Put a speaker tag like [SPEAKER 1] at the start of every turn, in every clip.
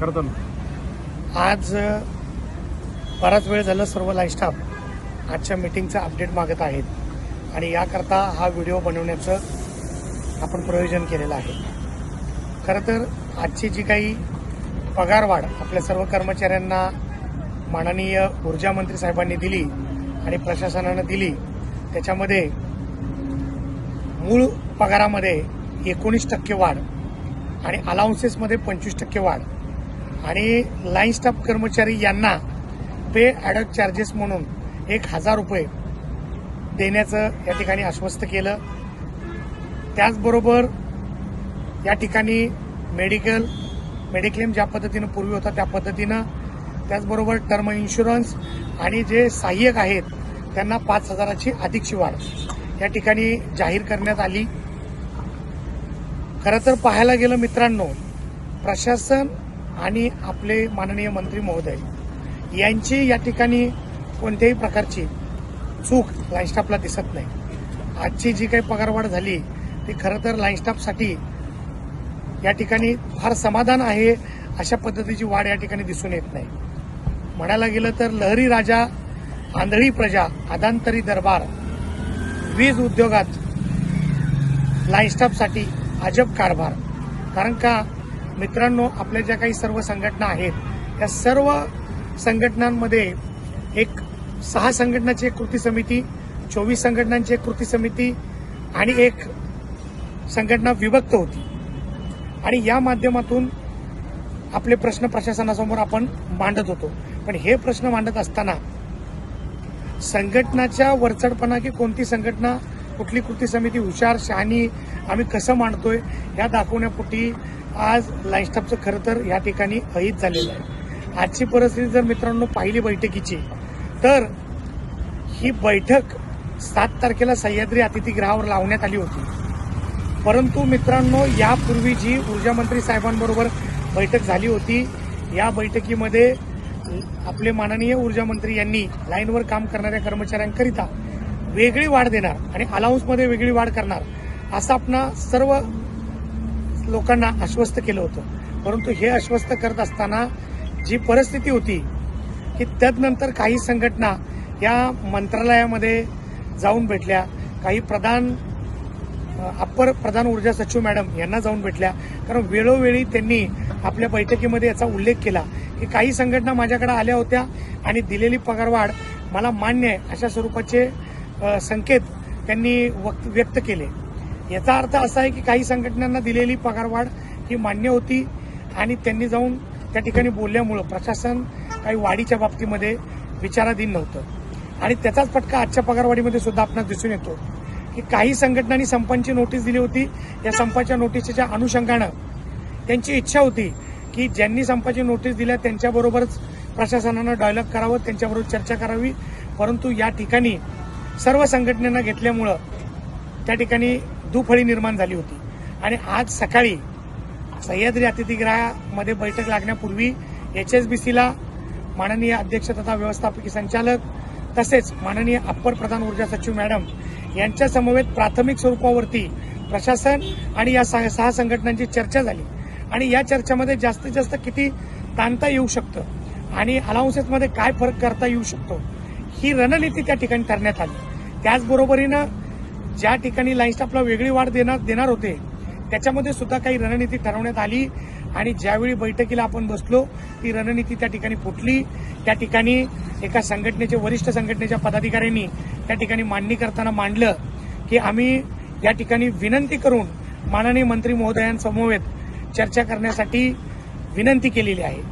[SPEAKER 1] करतो ना.
[SPEAKER 2] आज बराच वेळ झालं सर्व लाईफ स्टाफ आजच्या मीटिंगचं अपडेट मागत आहेत. आणि याकरता हा व्हिडिओ बनवण्याचं आपण प्रयोजन केलेलं आहे. खरं तर आजची जी काही पगारवाढ आपल्या सर्व कर्मचाऱ्यांना माननीय ऊर्जा मंत्री साहेबांनी दिली आणि प्रशासनानं दिली त्याच्यामध्ये मूळ पगारामध्ये एकोणीस टक्के वाढ आणि अलाउन्सेसमध्ये पंचवीस टक्के वाढ आणि लाईन स्टाफ कर्मचारी यांना पे ॲडक चार्जेस म्हणून एक हजार रुपये देण्याचं या ठिकाणी आश्वस्त केलं. त्याचबरोबर या ठिकाणी मेडिकल मेडिक्लेम ज्या पद्धतीनं पूर्वी होता त्या पद्धतीनं त्याचबरोबर टर्म इन्शुरन्स आणि जे सहाय्यक आहेत त्यांना पाच हजाराची अधिकची वाढ या ठिकाणी जाहीर करण्यात आली. खरं तर पाहायला गेलं मित्रांनो प्रशासन आणि आपले माननीय मंत्री महोदय यांची या ठिकाणी कोणत्याही प्रकारची चूक लाईनस्टाफला दिसत नाही. आजची जी काही पगारवाढ झाली ती खरं तर लाईनस्टाफसाठी या ठिकाणी फार समाधान आहे अशा पद्धतीची वाढ या ठिकाणी दिसून येत नाही. म्हणायला गेलं तर लहरी राजा आंधळी प्रजा आदांतरी दरबार वीज उद्योगात लाईनस्टाफसाठी अजब कारभार. कारण का? मित्रांनो आपल्या ज्या काही सर्व संघटना आहेत या सर्व संघटनांमध्ये एक सहा संघटनाची एक कृती समिती चोवीस संघटनांची एक कृती समिती आणि एक संघटना विभक्त होती. आणि या माध्यमातून आपले प्रश्न प्रशासनासमोर आपण मांडत होतो. पण हे प्रश्न मांडत असताना संघटनाच्या वरचडपणा की कोणती संघटना कुठली कृती समिती हुशार शहाणी आम्ही कसं मांडतोय या दाखवण्यापोटी आज लाईफस्टाफचं खरं तर या ठिकाणी अहित झालेलं आहे. आजची परिस्थिती जर मित्रांनो पाहिली बैठकीची तर ही बैठक सात तारखेला सह्याद्री अतिथीगृहावर लावण्यात आली होती. परंतु मित्रांनो यापूर्वी जी ऊर्जा मंत्री साहेबांबरोबर बैठक झाली होती या बैठकीमध्ये आपले माननीय ऊर्जा मंत्री यांनी लाईनवर काम करणाऱ्या कर्मचाऱ्यांकरिता वेगळी वाढ देणार आणि अलाउन्समध्ये वेगळी वाढ करणार असा आपणा सर्व लोकांना आश्वस्त केलं होतं. परंतु हे आश्वस्त करत असताना जी परिस्थिती होती की त्यानंतर काही संघटना या मंत्रालयामध्ये जाऊन भेटल्या. काही प्रधान अप्पर प्रधान ऊर्जा सचिव मॅडम यांना जाऊन भेटल्या. कारण वेळोवेळी त्यांनी आपल्या बैठकीमध्ये याचा उल्लेख केला की काही संघटना माझ्याकडे आल्या होत्या आणि दिलेली पगारवाढ मला मान्य आहे अशा स्वरूपाचे संकेत त्यांनी वक्त व्यक्त केले. याचा अर्थ असा आहे की काही संघटनांना दिलेली पगारवाढ ही मान्य होती आणि त्यांनी जाऊन त्या ठिकाणी बोलल्यामुळं प्रशासन काही वाढीच्या बाबतीमध्ये विचाराधीन नव्हतं. आणि त्याचाच फटका आजच्या पगारवाढीमध्ये सुद्धा आपणास दिसून येतो की काही संघटनांनी संपांची नोटीस दिली होती. या संपाच्या नोटीसच्या अनुषंगानं त्यांची इच्छा होती की ज्यांनी संपाची नोटीस दिल्या त्यांच्याबरोबरच प्रशासनानं डायलॉग करावं त्यांच्याबरोबर चर्चा करावी. परंतु या ठिकाणी सर्व संघटनेनं घेतल्यामुळं त्या ठिकाणी दुफळी निर्माण झाली होती. आणि आज सकाळी सह्याद्री अतिथीगृहामध्ये बैठक लागण्यापूर्वी एच एस बी सीला माननीय अध्यक्ष तथा व्यवस्थापकीय संचालक तसेच माननीय अप्पर प्रधान ऊर्जा सचिव मॅडम यांच्या समवेत प्राथमिक स्वरूपावरती प्रशासन आणि या सहा सहा संघटनांची चर्चा झाली. आणि या चर्चेमध्ये जास्तीत जास्त किती ताणता येऊ शकतं आणि अलाउन्सेसमध्ये काय फरक करता येऊ शकतो ही रणनीती त्या ठिकाणी ठरण्यात आली. त्याचबरोबरीनं ज्या ठिकाणी लाईन स्टाफला वेगळी वाढ देणार देणार होते त्याच्यामध्ये सुद्धा काही रणनीती ठरवण्यात आली. आणि ज्यावेळी बैठकीला आपण बसलो ती रणनीती त्या ठिकाणी फुटली. त्या ठिकाणी एका संघटनेचे वरिष्ठ संघटनेच्या पदाधिकाऱ्यांनी त्या ठिकाणी मांडणी करताना मांडलं की आम्ही या ठिकाणी विनंती करून माननीय मंत्री महोदयांसमवेत चर्चा करण्यासाठी विनंती केलेली आहे.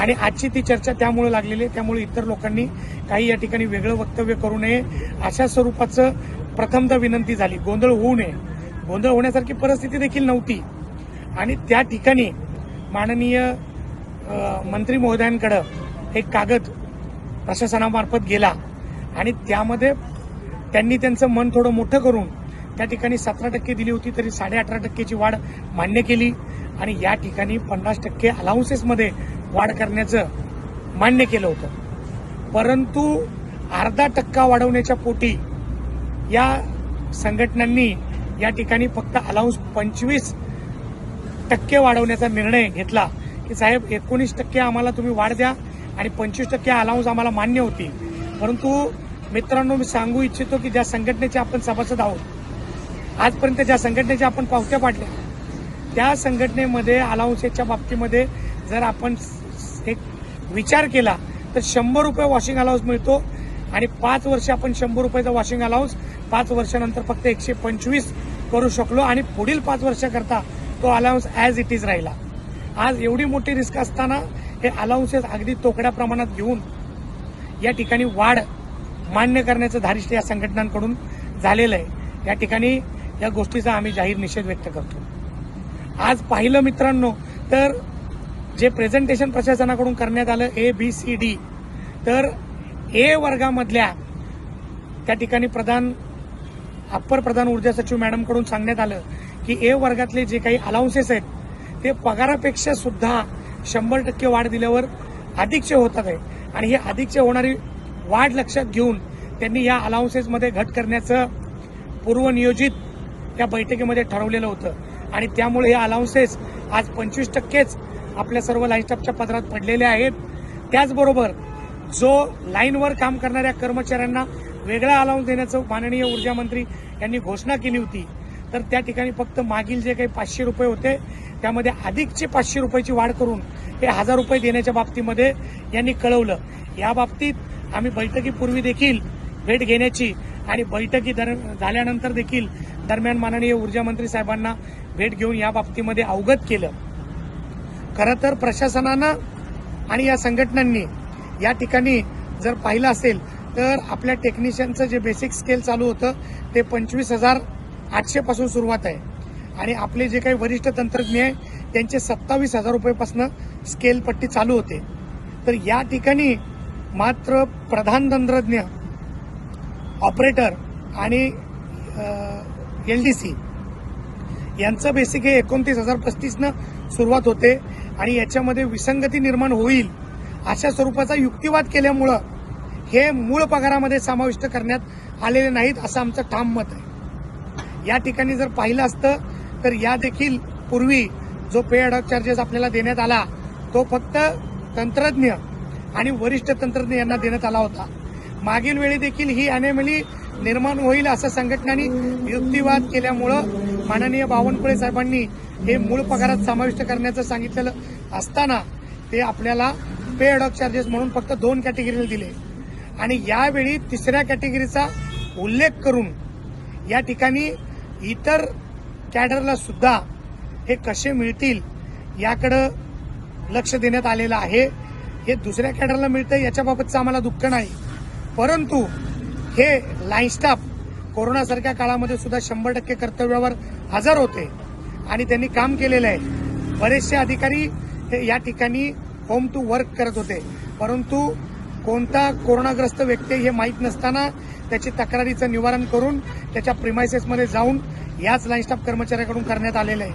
[SPEAKER 2] आणि आजची ती चर्चा त्यामुळे लागलेली आहे त्यामुळे इतर लोकांनी काही या ठिकाणी वेगळं वक्तव्य करू नये. अशा स्वरूपाचं प्रथमतः विनंती झाली गोंधळ होऊ नये. गोंधळ होण्यासारखी परिस्थिती देखील नव्हती. आणि त्या ठिकाणी माननीय मंत्री महोदयांकडं एक कागद प्रशासनामार्फत गेला. आणि त्यामध्ये त्यांनी त्यांचं मन थोडं मोठं करून त्या ठिकाणी सतरा टक्के दिली होती तरी साडे अठरा टक्केची वाढ मान्य केली. आणि या ठिकाणी पन्नास टक्के अलाउन्सेसमध्ये वाढ करण्याचं मान्य केलं होतं. परंतु अर्धा टक्का वाढवण्याच्या पोटी या संघटनांनी या ठिकाणी फक्त अलाउन्स पंचवीस टक्के वाढवण्याचा निर्णय घेतला. की साहेब एकोणीस टक्के आम्हाला तुम्ही वाढ द्या आणि पंचवीस टक्के अलाउन्स आम्हाला मान्य होती परंतु मित्रांनो मी सांगू इच्छितो की ज्या संघटनेचे आपण सभासद आहोत आजपर्यंत ज्या संघटनेच्या आपण पावत्या पाडल्या त्या संघटनेमध्ये अलाउन्सेसच्या बाबतीमध्ये जर आपण एक विचार केला तर शंभर रुपये वॉशिंग अलाउन्स मिळतो. आणि पाच वर्ष आपण शंभर रुपयाचा वॉशिंग अलाउन्स पाच वर्षानंतर फक्त एकशे पंचवीस करू शकलो आणि पुढील पाच वर्षाकरता तो अलाउन्स ॲज इट इज राहिला. आज एवढी मोठी रिस्क असताना हे अलाउन्सेस अगदी तोकड्या प्रमाणात घेऊन या ठिकाणी वाढ मान्य करण्याचं धारिष्ट या संघटनांकडून झालेलं आहे. या ठिकाणी या गोष्टीचा आम्ही जाहीर निषेध व्यक्त करतो. आज पाहिलं मित्रांनो तर जे प्रेझेंटेशन प्रशासनाकडून करण्यात आलं ए बी सी डी तर ए वर्गामधल्या त्या ठिकाणी प्रधान अप्पर प्रधान ऊर्जा सचिव मॅडमकडून सांगण्यात आलं की ए वर्गातले जे काही अलाउन्सेस आहेत ते पगारापेक्षा सुद्धा शंभर टक्के वाढ दिल्यावर अधिकचे होतात आहे. आणि ही अधिकचे होणारी वाढ लक्षात घेऊन त्यांनी या अलाउन्सेसमध्ये घट करण्याचं पूर्वनियोजित या बैठकीमध्ये ठरवलेलं होतं. आणि त्यामुळे हे अलाउन्सेस आज पंचवीस टक्केच आपल्या सर्व लाईन स्टाफच्या पदरात पडलेले आहेत. त्याचबरोबर जो लाईनवर काम करणाऱ्या कर्मचाऱ्यांना वेगळा अलाउन्स देण्याचं माननीय ऊर्जा मंत्री यांनी घोषणा केली होती. तर त्या ठिकाणी फक्त मागील जे काही पाचशे रुपये होते त्यामध्ये अधिकचे पाचशे रुपयाची वाढ करून हे हजार रुपये देण्याच्या बाबतीमध्ये यांनी कळवलं. या बाबतीत आम्ही बैठकीपूर्वी देखील भेट घेण्याची आणि बैठकी दर झाल्यानंतर देखील दरम्यान माननीय ऊर्जा मंत्री साहेबांना भेट घेऊन या बाबतीमध्ये अवगत केलं. खरं तर प्रशासनानं आणि या संघटनांनी या ठिकाणी जर पाहिलं असेल तर आपल्या टेक्निशियनचं जे बेसिक स्केल चालू होतं ते पंचवीस हजार आठशे पासून सुरुवात आहे. आणि आपले जे काही वरिष्ठ तंत्रज्ञ आहे त्यांचे सत्तावीस हजार रुपयेपासून स्केल पट्टी चालू होते. तर या ठिकाणी मात्र प्रधान तंत्रज्ञ ऑपरेटर आणि एल डी सी यांचं बेसिक हे एकोणतीस हजार पस्तीसनं सुरुवात होते. आणि याच्यामध्ये विसंगती निर्माण होईल अशा स्वरूपाचा युक्तिवाद केल्यामुळं हे मूळ पगारामध्ये समाविष्ट करण्यात आलेले नाहीत असं आमचं ठाम मत आहे. या ठिकाणी जर पाहिलं असतं तर या देखील पूर्वी जो पे अडॉक चार्जेस आपल्याला देण्यात आला तो फक्त तंत्रज्ञ आणि वरिष्ठ तंत्रज्ञ यांना देण्यात आला होता. मागील वेळी देखील ही अनेमली निर्माण होईल असं संघटनांनी युक्तिवाद केल्यामुळं माननीय बावनकुळे साहेबांनी हे मूळ पगारात समाविष्ट करण्याचं सांगितलेलं असताना ते आपल्याला पे ऑफ चार्जेस म्हणून फक्त दोन कॅटेगरीला दिले. आणि यावेळी तिसऱ्या कॅटेगरीचा उल्लेख करून या ठिकाणी इतर कॅडरला सुद्धा हे कसे मिळतील याकडं लक्ष देण्यात आलेलं आहे. हे दुसऱ्या कॅडरला मिळतं याच्याबाबतचं आम्हाला दुःख नाही. परंतु हे लाईन स्टाफ कोरोनासारख्या काळामध्ये सुद्धा शंभर टक्के कर्तव्यावर हजर होते. आणि त्यांनी काम केलेलं आहे. बरेचसे अधिकारी हे या ठिकाणी होम टू वर्क करत होते. परंतु कोणता कोरोनाग्रस्त व्यक्ती हे माहीत नसताना त्याची तक्रारीचं निवारण करून त्याच्या प्रिमायसेसमध्ये जाऊन याच लाईन स्टाफ कर्मचाऱ्याकडून करण्यात आलेलं आहे.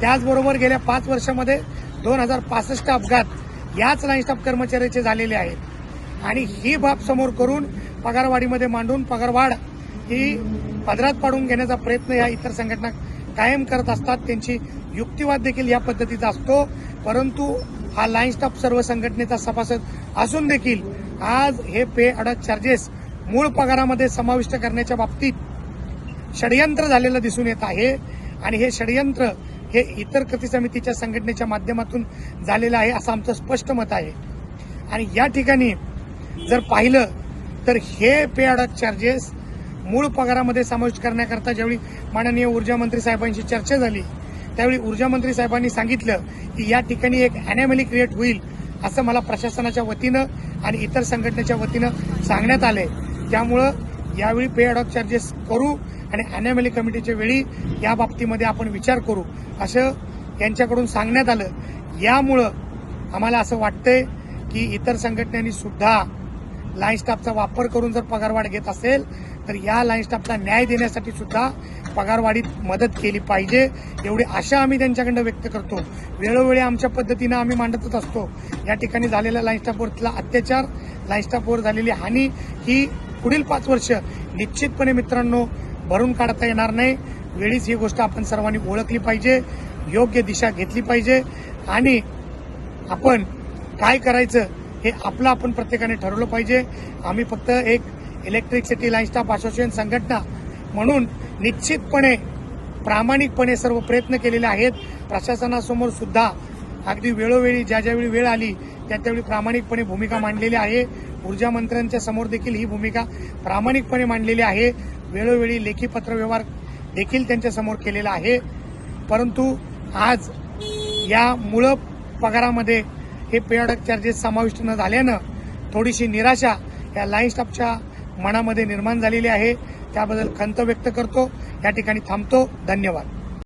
[SPEAKER 2] त्याचबरोबर गेल्या पाच वर्षामध्ये दोन हजार पासष्ट अपघात याच लाईन स्टाफ कर्मचाऱ्याचे झालेले आहेत. आणि ही बाब समोर करून पगारवाढीमध्ये मांडून पगारवाढ ही पदरात पाडून घेण्याचा प्रयत्न या इतर संघटना कायम करत असतात. त्यांची युक्तिवाद देखील या पद्धतीचा असतो. परंतु हा लाईन स्टाफ सर्व संघटनेचा सभासद असून देखील आज हे पे अडक चार्जेस मूळ पगारामध्ये समाविष्ट करण्याच्या बाबतीत षडयंत्र झालेलं दिसून येत आहे. आणि हे षडयंत्र हे इतर कृती समितीच्या संघटनेच्या माध्यमातून झालेलं आहे असं आमचं स्पष्ट मत आहे. आणि या ठिकाणी जर पाहिलं तर हे पे अडक चार्जेस मूळ पगारामध्ये समाविष्ट करण्याकरता ज्यावेळी माननीय ऊर्जा मंत्री साहेबांशी चर्चा झाली त्यावेळी ऊर्जा मंत्री साहेबांनी सांगितलं की या ठिकाणी एक अॅनॅमली क्रिएट होईल असं मला प्रशासनाच्या वतीनं आणि इतर संघटनेच्या वतीनं सांगण्यात आलंय. त्यामुळं यावेळी पे अडॉक चार्जेस करू आणि अॅनॅमली कमिटीच्या वेळी या बाबतीमध्ये आपण विचार करू असं यांच्याकडून सांगण्यात आलं. यामुळं आम्हाला असं वाटतंय की इतर संघटनांनी सुद्धा लाईन स्टाफचा वापर करून जर पगारवाढ घेत असेल तर या लाईन स्टाफला न्याय देण्यासाठी सुद्धा पगारवाढीत मदत केली पाहिजे एवढी आशा आम्ही त्यांच्याकडनं व्यक्त करतो. वेळोवेळी आमच्या पद्धतीनं आम्ही मांडतच असतो. या ठिकाणी झालेला लाईनस्टाफवरतला अत्याचार लाईनस्टाफवर झालेली हानी ही पुढील पाच वर्ष निश्चितपणे मित्रांनो भरून काढता येणार नाही. वेळीच ही गोष्ट आपण सर्वांनी ओळखली पाहिजे योग्य दिशा घेतली पाहिजे आणि आपण काय करायचं हे आपलं आपण प्रत्येकाने ठरवलं पाहिजे. आम्ही फक्त एक इलेक्ट्रिसिटी लाईन स्टाफ असोसिएशन संघटना म्हणून निश्चितपणे प्रामाणिकपणे सर्व प्रयत्न केलेले आहेत. प्रशासनासमोर सुद्धा अगदी वेळोवेळी ज्या ज्यावेळी वेळ आली त्या त्यावेळी प्रामाणिकपणे भूमिका मांडलेली आहे. ऊर्जा मंत्र्यांच्या समोर देखील ही भूमिका प्रामाणिकपणे मांडलेली आहे. वेळोवेळी लेखी पत्रव्यवहार देखील त्यांच्यासमोर केलेला आहे. परंतु आज या मूळ पगारामध्ये हे पेअडक चार्जेस समाविष्ट न झाल्यानं थोडीशी निराशा या लाईन स्टाफच्या मनामध्ये निर्माण झालेली आहे. त्याबद्दल खंत व्यक्त करतो. या ठिकाणी थांबतो. धन्यवाद.